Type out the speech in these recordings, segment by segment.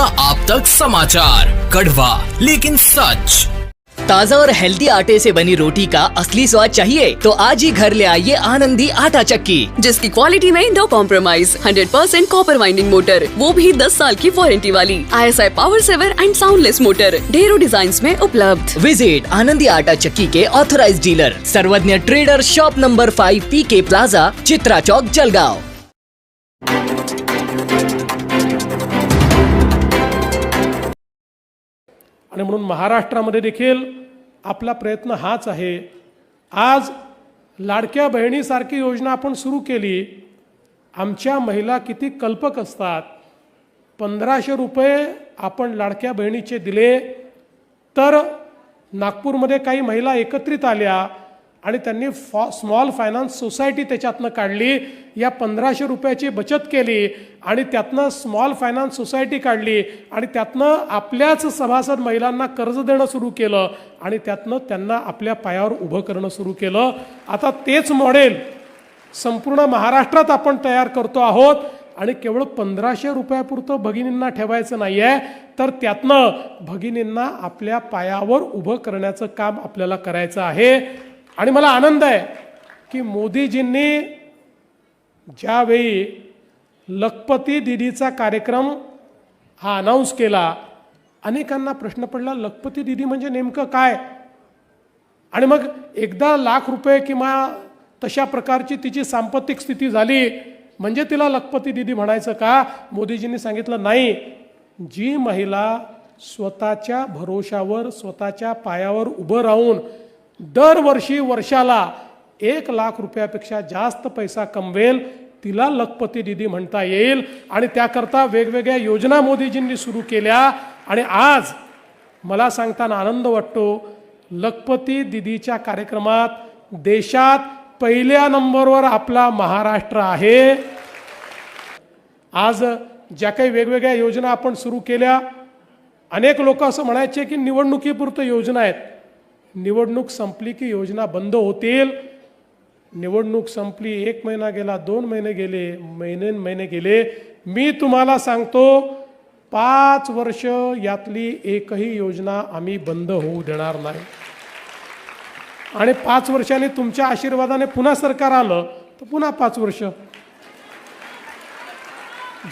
नया आप तक समाचार। कड़वा लेकिन सच। ताज़ा और हेल्दी आटे से बनी रोटी का असली स्वाद चाहिए तो आज ही घर ले आइए आनंदी आटा चक्की। जिसकी क्वालिटी में no compromise 100% percent copper winding motor वो भी 10 साल की वारंटी वाली ISI power saver and soundless motor ढेरों डिज़ाइन में उपलब्ध। विज़िट आनंदी आटा चक्की के authorise dealer Sarvagya trader shop number five P K plaza Chitra Chowk Jalgaon. आणि म्हणून महाराष्ट्रामध्ये देखील आपला प्रयत्न हाच आहे. आज लाडक्या बहिणीसारखी योजना आपण सुरू केली. आमच्या महिला किती कल्पक असतात. पंधराशे रुपये आपण लाडक्या बहिणीचे दिले. तर नागपूरमध्ये काही महिला एकत्रित आल्या. आणि त्यांनी फॉ स्मॉल फायनान्स सोसायटी त्याच्यातनं काढली या पंधराशे रुपयाची बचत केली आणि त्यातनं स्मॉल फायनान्स सोसायटी काढली आणि त्यातनं आपल्याच सभासद महिलांना कर्ज देणं सुरू केलं आणि त्यातनं त्यांना आपल्या पायावर उभं करणं सुरू केलं. आता तेच मॉडेल संपूर्ण महाराष्ट्रात आपण तयार करतो आहोत आणि केवळ पंधराशे रुपयापुरतं भगिनींना ठेवायचं नाही आहे तर त्यातनं भगिनींना आपल्या पायावर उभं करण्याचं काम आपल्याला करायचं आहे. आणि मला आनंद आहे की मोदीजींनी ज्यावेळी लखपती दिदीचा कार्यक्रम हा अनाऊन्स केला अनेकांना प्रश्न पडला लखपती दिदी म्हणजे नेमकं काय? आणि मग एकदा लाख रुपये किंवा तशा प्रकारची तिची सांपत्तिक स्थिती झाली म्हणजे तिला लखपती दिदी म्हणायचं का? मोदीजींनी सांगितलं नाही जी महिला स्वतःच्या भरोशावर स्वतःच्या पायावर उभं राहून दरवर्षी वर्षाला एक लाख रुपयापेक्षा जास्त पैसा कमवेल तिला लखपती दिदी म्हणता येईल. आणि त्याकरता वेगवेगळ्या योजना मोदीजींनी सुरू केल्या. आणि आज मला सांगताना आनंद वाटतो लखपती दिदीच्या कार्यक्रमात देशात पहिल्या नंबरवर आपला महाराष्ट्र आहे. आज ज्या काही वेगवेगळ्या योजना आपण सुरू केल्या अनेक लोक असं म्हणायचे की निवडणुकीपुरतं योजना आहेत. निवडणूक संपली की योजना बंद होतील? निवडणूक संपली एक महिना गेला दोन महिने गेले महिने महिने गेले. मी तुम्हाला सांगतो पाच वर्ष यातली एकही योजना आम्ही बंद होऊ देणार नाही. आणि पाच वर्षांनी तुमच्या आशीर्वादाने पुन्हा सरकार आलं तर पुन्हा पाच वर्ष.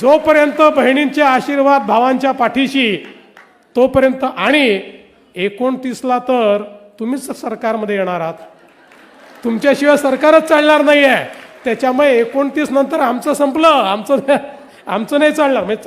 जोपर्यंत बहिणींचे आशीर्वाद भावांच्या पाठीशी तोपर्यंत आणि एकोणतीसला तर तुम्हीच सरकारमध्ये येणार आहात. तुमच्याशिवाय सरकारच चालणार नाही आहे त्याच्यामुळे एकोणतीस नंतर आमचं संपलं. आमचं आमचं नाही चालणार. म्हणजे चाल